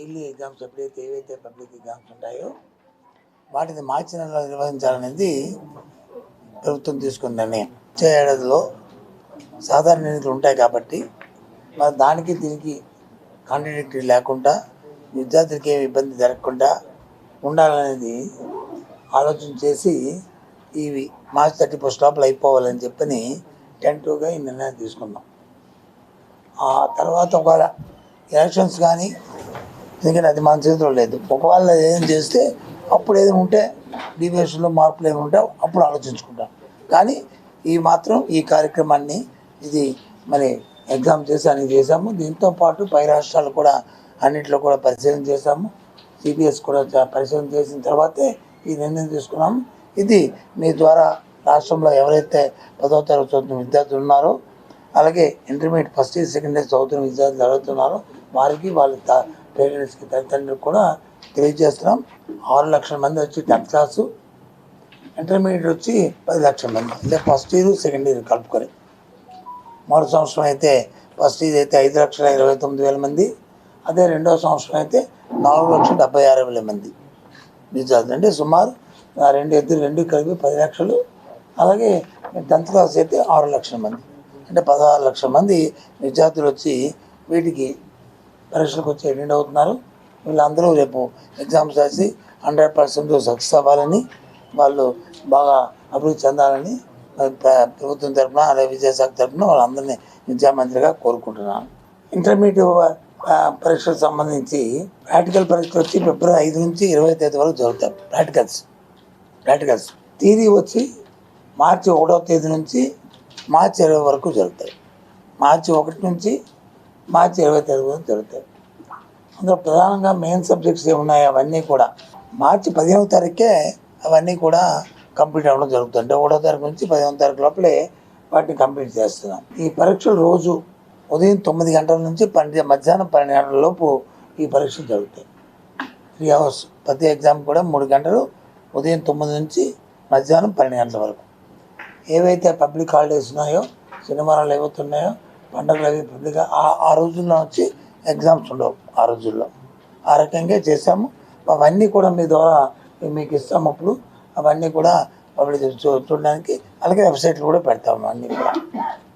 Yearly exams ఎప్పుడైతే ఏవైతే public exams ఉంటాయో వాటిని మార్చి నెలలో నిర్వహించాలనేది ప్రభుత్వం తీసుకున్న నిర్ణయం. వచ్చే ఏడాదిలో సాధారణ ఎన్నికలు ఉంటాయి కాబట్టి మరి దానికి దీనికి కాంట్రడిక్టరీ లేకుండా విద్యార్థులకి ఏమి ఇబ్బంది జరగకుండా ఉండాలనేది ఆలోచన చేసి ఇవి మార్చి థర్టీ ఫస్ట్ లోపల అయిపోవాలని చెప్పని టెంటివ్గా ఈ నిర్ణయం తీసుకున్నాం. ఆ తర్వాత ఒకవేళ ఎలక్షన్స్ కానీ ఎందుకంటే అది మన చేతిలో లేదు. ఒకవేళ ఏం చేస్తే అప్పుడు ఏది ఉంటే డివియేషన్లో మార్పులు ఏమి ఉంటే అప్పుడు ఆలోచించుకుంటాం. కానీ ఈ మాత్రం ఈ కార్యక్రమాన్ని ఇది మరి ఎగ్జామ్ చేసి చేసాము చేశాము. దీంతో పాటు పై రాష్ట్రాలు కూడా అన్నింటిలో కూడా పరిశీలన చేశాము. సిబిఎస్ కూడా పరిశీలన చేసిన తర్వాతే ఈ నిర్ణయం తీసుకున్నాము. ఇది మీ ద్వారా రాష్ట్రంలో ఎవరైతే పదో తరగతి చదువుతున్న విద్యార్థులు ఉన్నారో అలాగే intermediate first year second year చదువుతున్న విద్యార్థులు ఎవరైతున్నారో వారికి వాళ్ళ పేరెంట్స్కి తల్లిదండ్రులకు కూడా తెలియజేస్తున్నాం. ఆరు లక్షల మంది వచ్చి టెన్త్ క్లాసు. ఇంటర్మీడియట్ వచ్చి పది లక్షల మంది. అంటే ఫస్ట్ ఇయర్ సెకండ్ ఇయర్ కలుపుకొని. మరో సంవత్సరం అయితే ఫస్ట్ ఇయర్ అయితే ఐదు లక్షల ఇరవై తొమ్మిది వేల మంది. అదే రెండో సంవత్సరం అయితే నాలుగు లక్షల డెబ్బై ఆరు వేల మంది. విద్యార్థులు అంటే సుమారు రెండు ఇద్దరు రెండు కలిపి పది లక్షలు. అలాగే టెన్త్ క్లాస్ అయితే ఆరు లక్షల మంది. అంటే పదహారు లక్షల మంది విద్యార్థులు వచ్చి వీటికి పరీక్షలకు వచ్చి అటెండ్ అవుతున్నారు. వీళ్ళందరూ రేపు ఎగ్జామ్స్ రాసి హండ్రెడ్ పర్సెంట్ సక్సెస్ అవ్వాలని వాళ్ళు బాగా అభివృద్ధి చెందాలని ప్రభుత్వం తరఫున అలాగే విద్యాశాఖ తరఫున వాళ్ళందరినీ విద్యామంత్రిగా కోరుకుంటున్నాను. ఇంటర్మీడియట్ పరీక్షలకు సంబంధించి ప్రాక్టికల్ పరీక్షలు వచ్చి ఫిబ్రవరి ఐదు నుంచి ఇరవై తేదీ వరకు జరుగుతాయి. Practicals practicals. థియరీ వచ్చి మార్చి ఒకటో తేదీ నుంచి మార్చి ఇరవై వరకు జరుగుతాయి. మార్చి ఒకటి నుంచి మార్చి ఇరవై తేదీ జరుగుతాయి. అందులో ప్రధానంగా మెయిన్ సబ్జెక్ట్స్ ఏమున్నాయి అవన్నీ కూడా మార్చి పదిహేనవ తారీఖే అవన్నీ కూడా కంప్లీట్ అవ్వడం జరుగుతుంది. అంటే ఒకటో తారీఖు నుంచి పదిహేనవ తారీఖు లోపలే వాటిని కంప్లీట్ చేస్తున్నాం. ఈ పరీక్షలు రోజు ఉదయం తొమ్మిది గంటల నుంచి పన్నెండు మధ్యాహ్నం పన్నెండు గంటల లోపు ఈ పరీక్షలు జరుగుతాయి. త్రీ అవర్స్ ప్రతి ఎగ్జామ్ కూడా మూడు గంటలు ఉదయం తొమ్మిది నుంచి మధ్యాహ్నం పన్నెండు గంటల వరకు. ఏవైతే పబ్లిక్ హాలిడేస్ ఉన్నాయో సినిమాలు ఏవైతే ఉన్నాయో పండుగలు అవి ఆ- ఆ రోజుల్లో వచ్చి ఎగ్జామ్స్ ఉండవు ఆ రోజుల్లో. ఆ రకంగా చేసాము అవన్నీ కూడా మీ ద్వారా మీకు ఇస్తాము అప్పుడు అవన్నీ కూడా పబ్లిక్ చూ- చూడడానికి అలాగే వెబ్సైట్లు కూడా పెడతాము అన్నీ కూడా.